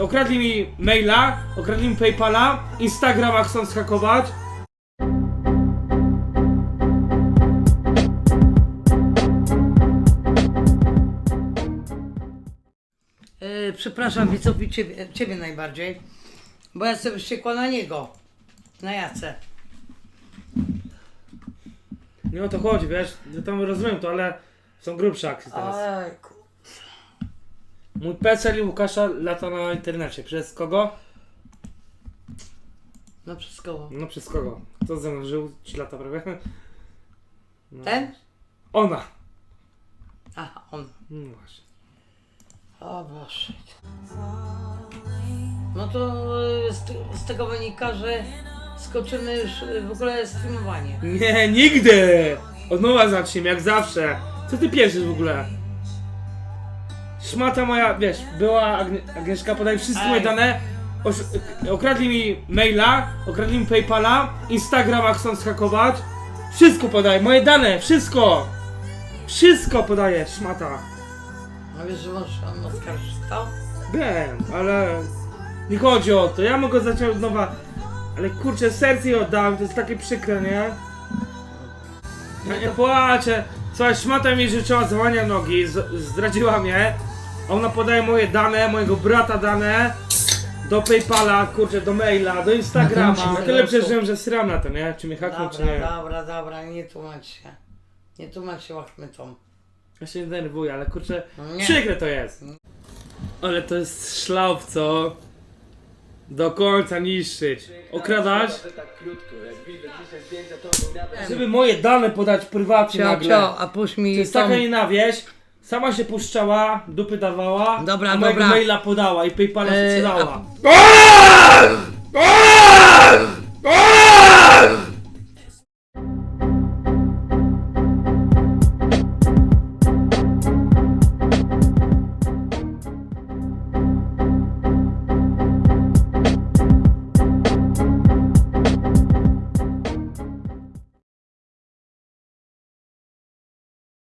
okradli mi maila, okradli mi Paypala, Instagrama chcą skakować. Yy, przepraszam widzów i ciebie, ciebie najbardziej, bo ja jestem wściekła na niego, na Jacę. Nie o to chodzi, wiesz, ja tam rozumiem to, ale są grubsze akcje teraz. Ojku. Mój PESEL i Łukasza lata na internecie. Przez kogo? No przez koło. No przez kogo? Kto ze mną żył 3 lata prawie? No. Ten? Ona. Aha, on. No właśnie. O Boże. No to y, z, z tego wynika, że skoczymy już y, w ogóle streamowanie. Nie, nigdy! Od nowa zacznijmy, jak zawsze. Co ty pieszysz w ogóle? Szmata moja, wiesz, była Agnie- Agnieszka, podaj wszystkie moje Ej. dane. Osz- okradli mi maila, okradli mi Paypala, Instagrama chcą skakować. Wszystko podaj, moje dane, wszystko! Wszystko podaję, szmata. No wiesz, że możesz on oskarżyć to? Wiem, ale nie chodzi o to. Ja mogę zacząć od nowa. Ale kurczę, serce jej oddałem, to jest takie przykre, nie? Ja nie płaczę. Słuchaj, szmata mi życzyła złamania nogi, z- zdradziła mnie. A Ona podaje moje dane, mojego brata dane. Do Paypala, kurczę, do maila, do Instagrama. Tyle przeżyłem, że sram na to, nie? Czy mnie hakną, czy Dobra, nie. dobra, dobra, nie tłumacz się. Nie tłumacz się łachmytą. Ja się denerwuję, ale kurczę, No nie. przykre to jest. Ale to jest szlauf, co? Do końca niszczyć. Okradać, żeby moje dane podać prywatnie Cio, nagle. cio, a puść mi To jest tą... taka nienawieść. Sama się puszczała, dupy dawała, Dobra, a mojego dobra. maila podała i Paypala Eee, sprzedała.